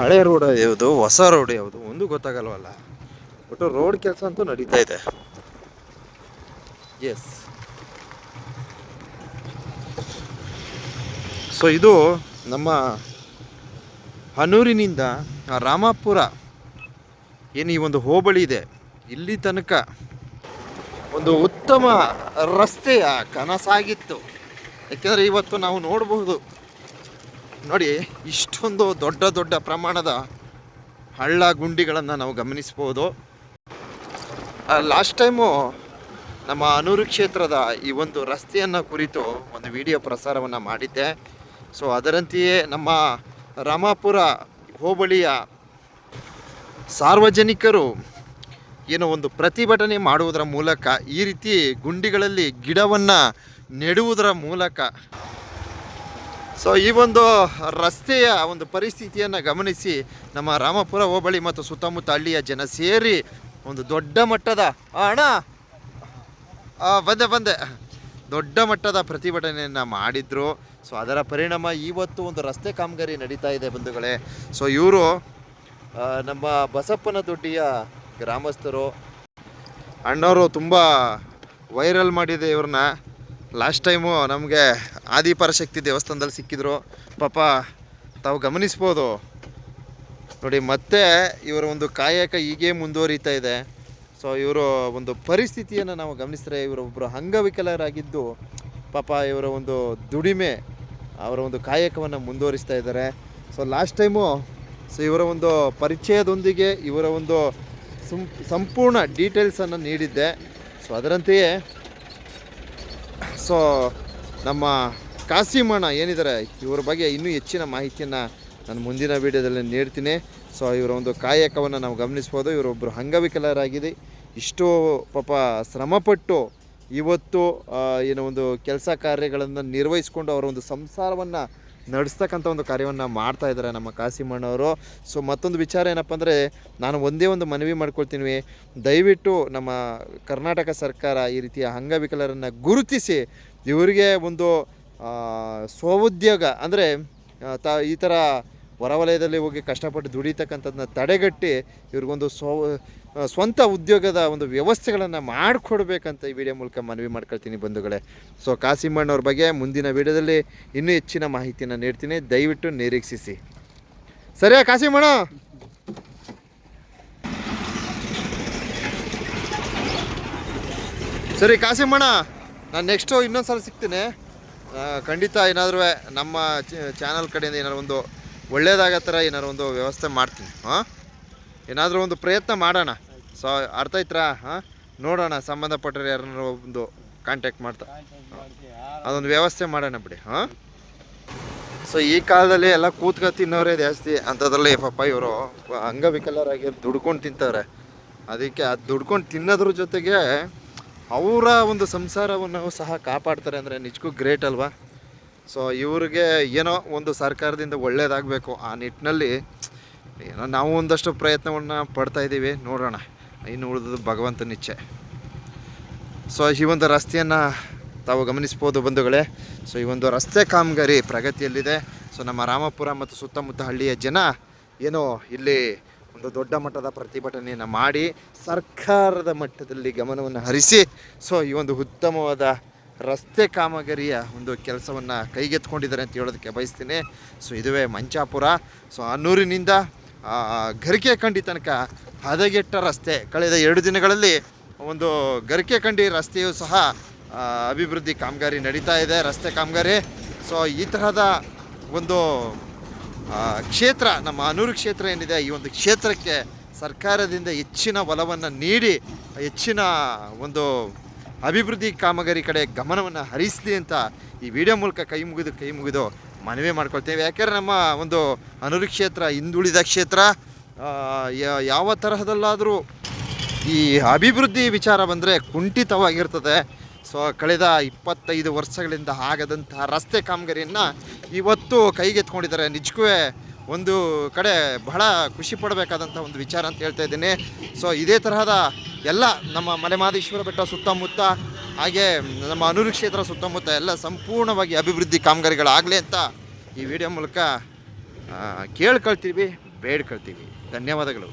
ಹಳೆ ರೋಡ್ ಯಾವುದು? ಹೊಸ ರೋಡ್ ಯಾವುದು? ಒಂದು ಗೊತ್ತಾಗಲ್ವಲ್ಲ. ಒಟ್ಟು ರೋಡ್ ಕೆಲಸ ಅಂತೂ ನಡೀತಾ ಇದೆ. ಎಸ್ ಸೊ ಇದು ನಮ್ಮ ಹನೂರಿನಿಂದ ರಾಮಾಪುರ. ಏನು ಈ ಒಂದು ಹೋಬಳಿ ಇದೆ? ಇಲ್ಲಿ ತನಕ ಒಂದು ಉತ್ತಮ ರಸ್ತೆಯ ಕನಸಾಗಿತ್ತು. ಯಾಕೆಂದರೆ ಇವತ್ತು ನಾವು ನೋಡಬಹುದು ನೋಡಿ, ಇಷ್ಟೊಂದು ದೊಡ್ಡ ದೊಡ್ಡ ಪ್ರಮಾಣದ ಹಳ್ಳ ಗುಂಡಿಗಳನ್ನು ನಾವು ಗಮನಿಸ್ಬೋದು. ಲಾಸ್ಟ್ ಟೈಮು ನಮ್ಮ ಅನೂರು ಕ್ಷೇತ್ರದ ಈ ಒಂದು ರಸ್ತೆಯನ್ನು ಕುರಿತು ಒಂದು ವಿಡಿಯೋ ಪ್ರಸಾರವನ್ನು ಮಾಡಿದ್ದೆ. ಸೊ ಅದರಂತೆಯೇ ನಮ್ಮ ರಾಮಾಪುರ ಹೋಬಳಿಯ ಸಾರ್ವಜನಿಕರು ಏನೋ ಒಂದು ಪ್ರತಿಭಟನೆ ಮಾಡುವುದರ ಮೂಲಕ ಈ ರೀತಿ ಗುಂಡಿಗಳಲ್ಲಿ ಗಿಡವನ್ನು ನೆಡುವುದರ ಮೂಲಕ ಸೊ ಈ ಒಂದು ರಸ್ತೆಯ ಒಂದು ಪರಿಸ್ಥಿತಿಯನ್ನು ಗಮನಿಸಿ ನಮ್ಮ ರಾಮಪುರ ಹೋಬಳಿ ಮತ್ತು ಸುತ್ತಮುತ್ತ ಹಳ್ಳಿಯ ಜನ ಸೇರಿ ಒಂದು ದೊಡ್ಡ ಮಟ್ಟದ, ಅಣ್ಣ ಬಂದೆ ಬಂದೆ. ದೊಡ್ಡ ಮಟ್ಟದ ಪ್ರತಿಭಟನೆಯನ್ನು ಮಾಡಿದ್ರು. ಸೊ ಅದರ ಪರಿಣಾಮ ಇವತ್ತು ಒಂದು ರಸ್ತೆ ಕಾಮಗಾರಿ ನಡೀತಾ ಇದೆ ಬಂಧುಗಳೇ. ಸೊ ಇವರು ನಮ್ಮ ಬಸಪ್ಪನ ದೊಡ್ಡಿಯ ಗ್ರಾಮಸ್ಥರು. ಅಣ್ಣವರು ತುಂಬ ವೈರಲ್ ಮಾಡಿದೆ ಇವ್ರನ್ನ. ಲಾಸ್ಟ್ ಟೈಮು ನಮಗೆ ಆದಿಪರಶಕ್ತಿ ದೇವಸ್ಥಾನದಲ್ಲಿ ಸಿಕ್ಕಿದ್ರು. ಪಾಪ, ತಾವು ಗಮನಿಸ್ಬೋದು. ನೋಡಿ, ಮತ್ತೆ ಇವರ ಒಂದು ಕಾಯಕ ಹೀಗೆ ಮುಂದುವರಿತಾ ಇದೆ. ಸೊ ಇವರು ಒಂದು ಪರಿಸ್ಥಿತಿಯನ್ನು ನಾವು ಗಮನಿಸಿದ್ರೆ ಇವರೊಬ್ಬರು ಅಂಗವಿಕಲರಾಗಿದ್ದು, ಪಾಪ ಇವರ ಒಂದು ದುಡಿಮೆ, ಅವರ ಒಂದು ಕಾಯಕವನ್ನು ಮುಂದುವರಿಸ್ತಾ ಇದ್ದಾರೆ. ಸೊ ಲಾಸ್ಟ್ ಟೈಮು ಸೊ ಇವರ ಒಂದು ಪರಿಚಯದೊಂದಿಗೆ ಇವರ ಒಂದು ಸಂಪೂರ್ಣ ಡೀಟೇಲ್ಸನ್ನು ನೀಡಿದ್ದೆ. ಸೊ ಅದರಂತೆಯೇ ಸೊ, ನಮ್ಮ ಕಾಸಿಮಣ್ಣ ಏನಿದ್ದಾರೆ, ಇವರ ಬಗ್ಗೆ ಇನ್ನೂ ಹೆಚ್ಚಿನ ಮಾಹಿತಿಯನ್ನು ನಾನು ಮುಂದಿನ ವೀಡಿಯೋದಲ್ಲಿ ನೀಡ್ತೀನಿ. ಸೊ, ಇವರ ಒಂದು ಕಾಯಕವನ್ನು ನಾವು ಗಮನಿಸ್ಬೋದು. ಇವರೊಬ್ಬರು ಅಂಗವಿಕಲರಾಗಿದೆ ಇಷ್ಟು ಪಾಪ ಶ್ರಮಪಟ್ಟು ಇವತ್ತು ಏನೋ ಒಂದು ಕೆಲಸ ಕಾರ್ಯಗಳನ್ನು ನಿರ್ವಹಿಸ್ಕೊಂಡು ಅವರ ಒಂದು ಸಂಸಾರವನ್ನು ನಡೆಸ್ತಕ್ಕಂಥ ಒಂದು ಕಾರ್ಯವನ್ನು ಮಾಡ್ತಾ ಇದ್ದಾರೆ ನಮ್ಮ ಕಾಸಿಮಣ್ಣವರು. ಸೊ ಮತ್ತೊಂದು ವಿಚಾರ ಏನಪ್ಪ ಅಂದರೆ, ನಾನು ಒಂದೇ ಒಂದು ಮನವಿ ಮಾಡ್ಕೊಳ್ತೀನಿ. ದಯವಿಟ್ಟು ನಮ್ಮ ಕರ್ನಾಟಕ ಸರ್ಕಾರ ಈ ರೀತಿಯ ಅಂಗವಿಕಲರನ್ನು ಗುರುತಿಸಿ, ಇವರಿಗೆ ಒಂದು ಸ್ವ ಸ್ವಉದ್ಯೋಗ ಅಂದರೆ ತ, ಈ ಥರ ಹೊರವಲಯದಲ್ಲಿ ಹೋಗಿ ಕಷ್ಟಪಟ್ಟು ದುಡಿತಕ್ಕಂಥದ್ದನ್ನ ತಡೆಗಟ್ಟಿ ಇವ್ರಿಗೊಂದು ಸ್ವ ಸ್ವಂತ ಉದ್ಯೋಗದ ಒಂದು ವ್ಯವಸ್ಥೆಗಳನ್ನು ಮಾಡಿಕೊಡ್ಬೇಕಂತ ಈ ವಿಡಿಯೋ ಮೂಲಕ ಮನವಿ ಮಾಡ್ಕೊಳ್ತೀನಿ ಬಂಧುಗಳೇ. ಸೊ ಕಾಸಿಮಣ್ಣವ್ರ ಬಗ್ಗೆ ಮುಂದಿನ ವಿಡಿಯೋದಲ್ಲಿ ಇನ್ನೂ ಹೆಚ್ಚಿನ ಮಾಹಿತಿಯನ್ನು ನೀಡ್ತೀನಿ. ದಯವಿಟ್ಟು ನಿರೀಕ್ಷಿಸಿ. ಸರಿಯಾ ಕಾಸಿಮಣ್ಣ ಸರಿ ಕಾಸಿಮಣ್ಣ ನಾನು ನೆಕ್ಸ್ಟು ಇನ್ನೊಂದು ಸಲ ಸಿಗ್ತೀನಿ ಖಂಡಿತ ಏನಾದರೂ ನಮ್ಮ ಚಾನಲ್ ಕಡೆಯಿಂದ ಏನಾದ್ರು ಒಂದು ಒಳ್ಳೇದಾಗೋ ಥರ ಏನಾದ್ರು ಒಂದು ವ್ಯವಸ್ಥೆ ಮಾಡ್ತೀನಿ, ಹಾಂ? ಏನಾದರೂ ಒಂದು ಪ್ರಯತ್ನ ಮಾಡೋಣ. ಸೊ ಅರ್ಥ ಆಯ್ತಾ ಹಾಂ? ನೋಡೋಣ ಸಂಬಂಧಪಟ್ಟರೆ ಯಾರನ್ನಾರು ಒಂದು ಕಾಂಟ್ಯಾಕ್ಟ್ ಮಾಡ್ತಾ. ಅದೊಂದು ವ್ಯವಸ್ಥೆ ಮಾಡೋಣ ಬಿಡಿ, ಹಾಂ? ಸೊ ಈ ಕಾಲದಲ್ಲಿ ಎಲ್ಲ ಕೂತ್ಕ ತಿನ್ನೋರೇ ಜಾಸ್ತಿ. ಅಂಥದ್ರಲ್ಲಿ ಪಾಪ ಇವರು ಅಂಗವಿಕಲರಾಗಿ ದುಡ್ಕೊಂಡು ತಿಂತಾರೆ. ಅದಕ್ಕೆ ಅದು ದುಡ್ಕೊಂಡು ತಿನ್ನೋದ್ರ ಜೊತೆಗೆ ಅವರ ಒಂದು ಸಂಸಾರವನ್ನು ಸಹ ಕಾಪಾಡ್ತಾರೆ ಅಂದರೆ ನಿಜಕ್ಕೂ ಗ್ರೇಟ್ ಅಲ್ವಾ? ಸೊ ಇವ್ರಿಗೆ ಏನೋ ಒಂದು ಸರ್ಕಾರದಿಂದ ಒಳ್ಳೇದಾಗಬೇಕು. ಆ ನಿಟ್ಟಿನಲ್ಲಿ ಏನೋ ನಾವು ಒಂದಷ್ಟು ಪ್ರಯತ್ನವನ್ನು ಪಡ್ತಾ ಇದ್ದೀವಿ ನೋಡೋಣ. ಇನ್ನು ಉಳಿದದ್ದು ಭಗವಂತನ ಇಚ್ಛೆ ಸೊ ಈ ಒಂದು ರಸ್ತೆಯನ್ನು ತಾವು ಗಮನಿಸ್ಬೋದು ಬಂಧುಗಳೇ. ಸೊ ಈ ಒಂದು ರಸ್ತೆ ಕಾಮಗಾರಿ ಪ್ರಗತಿಯಲ್ಲಿದೆ. ಸೊ ನಮ್ಮ ರಾಮಪುರ ಮತ್ತು ಸುತ್ತಮುತ್ತ ಹಳ್ಳಿಯ ಜನ ಏನೋ ಇಲ್ಲಿ ಒಂದು ದೊಡ್ಡ ಮಟ್ಟದ ಪ್ರತಿಭಟನೆಯನ್ನು ಮಾಡಿ ಸರ್ಕಾರದ ಮಟ್ಟದಲ್ಲಿ ಗಮನವನ್ನು ಹರಿಸಿ ಸೊ ಈ ಒಂದು ಉತ್ತಮವಾದ ರಸ್ತೆ ಕಾಮಗಾರಿಯ ಒಂದು ಕೆಲಸವನ್ನು ಕೈಗೆತ್ಕೊಂಡಿದ್ದಾರೆ ಅಂತ ಹೇಳೋದಕ್ಕೆ ಬಯಸ್ತೀನಿ. ಸೊ ಇದುವೇ ಮಂಚಾಪುರ. ಸೊ ಅನ್ನೂರಿನಿಂದ ಗರಿಕೆ ಕಂಡಿ ತನಕ ಹದಗೆಟ್ಟ ರಸ್ತೆ. ಕಳೆದ ಎರಡು ದಿನಗಳಲ್ಲಿ ಒಂದು ಗರಿಕೆ ಕಂಡಿ ರಸ್ತೆಯು ಸಹ ಅಭಿವೃದ್ಧಿ ಕಾಮಗಾರಿ ನಡೀತಾ ಇದೆ, ರಸ್ತೆ ಕಾಮಗಾರಿ. ಸೊ ಈ ತರಹದ ಒಂದು ಕ್ಷೇತ್ರ, ನಮ್ಮ ಅನೂರು ಕ್ಷೇತ್ರ ಏನಿದೆ, ಈ ಒಂದು ಕ್ಷೇತ್ರಕ್ಕೆ ಸರ್ಕಾರದಿಂದ ಹೆಚ್ಚಿನ ಒಲವನ್ನು ನೀಡಿ, ಹೆಚ್ಚಿನ ಒಂದು ಅಭಿವೃದ್ಧಿ ಕಾಮಗಾರಿ ಕಡೆ ಗಮನವನ್ನು ಹರಿಸಲಿ ಅಂತ ಈ ವಿಡಿಯೋ ಮೂಲಕ ಕೈ ಮುಗಿದು ಕೈ ಮುಗಿದು ಮನವಿ ಮಾಡ್ಕೊಳ್ತೇವೆ. ಯಾಕೆಂದರೆ ನಮ್ಮ ಒಂದು ಅನುರು ಕ್ಷೇತ್ರ ಹಿಂದುಳಿದ ಕ್ಷೇತ್ರ ಯಾವ ತರಹದಲ್ಲಾದರೂ ಈ ಅಭಿವೃದ್ಧಿ ವಿಚಾರ ಬಂದರೆ ಕುಂಠಿತವಾಗಿರ್ತದೆ. ಸೊ, ಕಳೆದ ಇಪ್ಪತ್ತೈದು ವರ್ಷಗಳಿಂದ ಆಗದಂತಹ ರಸ್ತೆ ಕಾಮಗಾರಿಯನ್ನು ಇವತ್ತು ಕೈಗೆತ್ಕೊಂಡಿದ್ದಾರೆ. ನಿಜಕ್ಕೂ ಒಂದು ಕಡೆ ಬಹಳ ಖುಷಿ ಪಡಬೇಕಾದಂಥ ಒಂದು ವಿಚಾರ ಅಂತ ಹೇಳ್ತಾ ಇದ್ದೀನಿ. ಸೊ ಇದೇ ತರಹದ ಎಲ್ಲ ನಮ್ಮ ಮಲೆಮಾದೇಶ್ವರ ಬೆಟ್ಟ ಸುತ್ತಮುತ್ತ, ಹಾಗೆ ನಮ್ಮ ಅನೂರು ಸುತ್ತಮುತ್ತ ಎಲ್ಲ ಸಂಪೂರ್ಣವಾಗಿ ಅಭಿವೃದ್ಧಿ ಕಾಮಗಾರಿಗಳಾಗಲಿ ಅಂತ ಈ ವಿಡಿಯೋ ಮೂಲಕ ಕೇಳ್ಕೊಳ್ತೀವಿ, ಬೇಡ್ಕೊಳ್ತೀವಿ. ಧನ್ಯವಾದಗಳು.